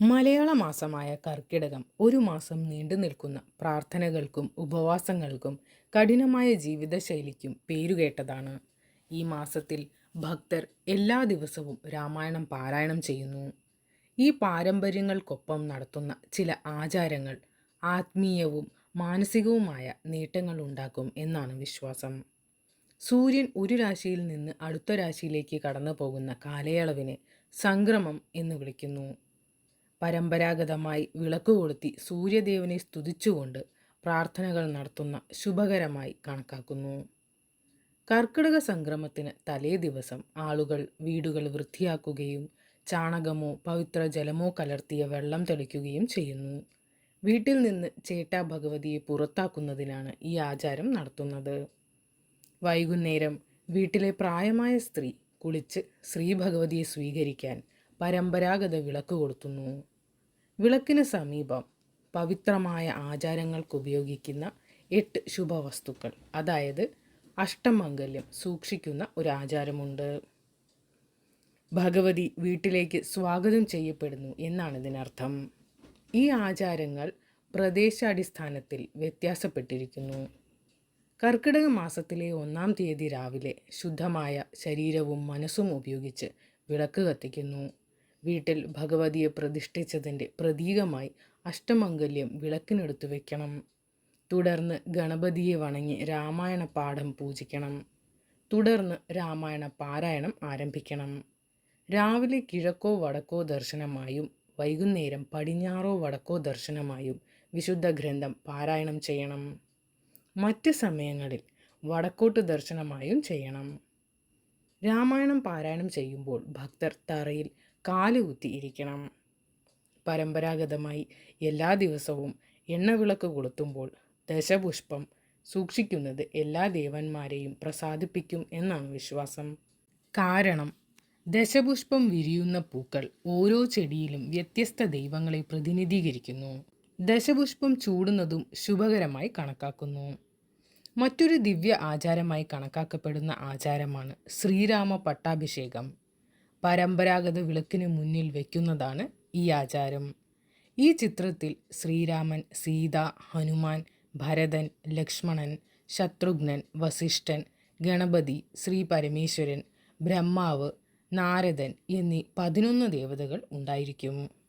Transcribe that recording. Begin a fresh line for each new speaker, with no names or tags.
മലയാള മാസമായ കർക്കിടകം ഒരു മാസം നീണ്ടു നിൽക്കുന്ന പ്രാർത്ഥനകൾക്കും ഉപവാസങ്ങൾക്കും കഠിനമായ ജീവിതശൈലിക്കും പേരുകേട്ടതാണ്. ഈ മാസത്തിൽ ഭക്തർ എല്ലാ ദിവസവും രാമായണം പാരായണം ചെയ്യുന്നു. ഈ പാരമ്പര്യങ്ങൾക്കൊപ്പം നടത്തുന്ന ചില ആചാരങ്ങൾ ആത്മീയവും മാനസികവുമായ നേട്ടങ്ങൾ ഉണ്ടാക്കും എന്നാണ് വിശ്വാസം. സൂര്യൻ ഒരു രാശിയിൽ നിന്ന് അടുത്ത രാശിയിലേക്ക് കടന്നു പോകുന്ന കാലയളവിനെ സംക്രമം എന്ന് വിളിക്കുന്നു. പരമ്പരാഗതമായി വിളക്ക് കൊളുത്തി സൂര്യദേവനെ സ്തുതിച്ചുകൊണ്ട് പ്രാർത്ഥനകൾ നടത്തുന്ന ശുഭകരമായി കണക്കാക്കുന്നു. കർക്കിടക സംക്രമത്തിന് തലേ ദിവസം ആളുകൾ വീടുകൾ വൃത്തിയാക്കുകയും ചാണകമോ പവിത്ര ജലമോ കലർത്തിയ വെള്ളം തെളിക്കുകയും ചെയ്യുന്നു. വീട്ടിൽ നിന്ന് ചേട്ടാ ഭഗവതിയെ പുറത്താക്കുന്നതിനാണ് ഈ ആചാരം നടത്തുന്നത്. വൈകുന്നേരം വീട്ടിലെ പ്രായമായ സ്ത്രീ കുളിച്ച് ശ്രീ ഭഗവതിയെ സ്വീകരിക്കാൻ പരമ്പരാഗത വിളക്ക് കൊളുത്തുന്നു. വിളക്കിന് സമീപം പവിത്രമായ ആചാരങ്ങൾക്ക് ഉപയോഗിക്കുന്ന എട്ട് ശുഭവസ്തുക്കൾ. അതായത് അഷ്ടമംഗല്യം സൂക്ഷിക്കുന്ന ഒരു ആചാരമുണ്ട് ഭഗവതി വീട്ടിലേക്ക് സ്വാഗതം ചെയ്യപ്പെടുന്നു എന്നാണ് ഇതിനർത്ഥം. ഈ ആചാരങ്ങൾ പ്രദേശാടിസ്ഥാനത്തിൽ വ്യത്യാസപ്പെട്ടിരിക്കുന്നു. കർക്കിടക മാസത്തിലെ ഒന്നാം തീയതി രാവിലെ ശുദ്ധമായ ശരീരവും മനസ്സും ഉപയോഗിച്ച് വിളക്ക് കത്തിക്കുന്നു. വീട്ടിൽ ഭഗവതിയെ പ്രതിഷ്ഠിച്ചതിന്റെ പ്രതീകമായി അഷ്ടമംഗല്യം വിളക്കിനെടുത്തു വയ്ക്കണം തുടർന്ന് ഗണപതിയെ വണങ്ങി രാമായണ പാഠം പൂജിക്കണം. തുടർന്ന് രാമായണ പാരായണം ആരംഭിക്കണം. രാവിലെ കിഴക്കോ വടക്കോ ദർശനമായും വൈകുന്നേരം പടിഞ്ഞാറോ വടക്കോ ദർശനമായും വിശുദ്ധ ഗ്രന്ഥം പാരായണം ചെയ്യണം. മറ്റ് സമയങ്ങളിൽ വടക്കോട്ട് ദർശനമായും ചെയ്യണം. രാമായണം പാരായണം ചെയ്യുമ്പോൾ ഭക്തർ തറയിൽ കാലുകുത്തി ഇരിക്കണം പരമ്പരാഗതമായി എല്ലാ ദിവസവും എണ്ണവിളക്ക് കൊളുത്തുമ്പോൾ ദശപുഷ്പം സൂക്ഷിക്കുന്നത് എല്ലാ ദേവന്മാരെയും പ്രസാദിപ്പിക്കും എന്നാണ് വിശ്വാസം. കാരണം ദശപുഷ്പം വിരിയുന്ന പൂക്കൾ ഓരോ ചെടിയിലും വ്യത്യസ്ത ദൈവങ്ങളെ പ്രതിനിധീകരിക്കുന്നു. ദശപുഷ്പം ചൂടുന്നതും ശുഭകരമായി കണക്കാക്കുന്നു. മറ്റൊരു ദിവ്യ ആചാരമായി കണക്കാക്കപ്പെടുന്ന ആചാരമാണ് ശ്രീരാമ പട്ടാഭിഷേകം. പരമ്പരാഗത വിളക്കിന് മുന്നിൽ വയ്ക്കുന്നതാണ് ഈ ആചാരം. ഈ ചിത്രത്തിൽ ശ്രീരാമൻ സീത ഹനുമാൻ ഭരതൻ ലക്ഷ്മണൻ ശത്രുഘ്നൻ വസിഷ്ഠൻ ഗണപതി ശ്രീ പരമേശ്വരൻ ബ്രഹ്മാവ് നാരദൻ എന്നീ പതിനൊന്ന് ദേവതകൾ ഉണ്ടായിരിക്കും.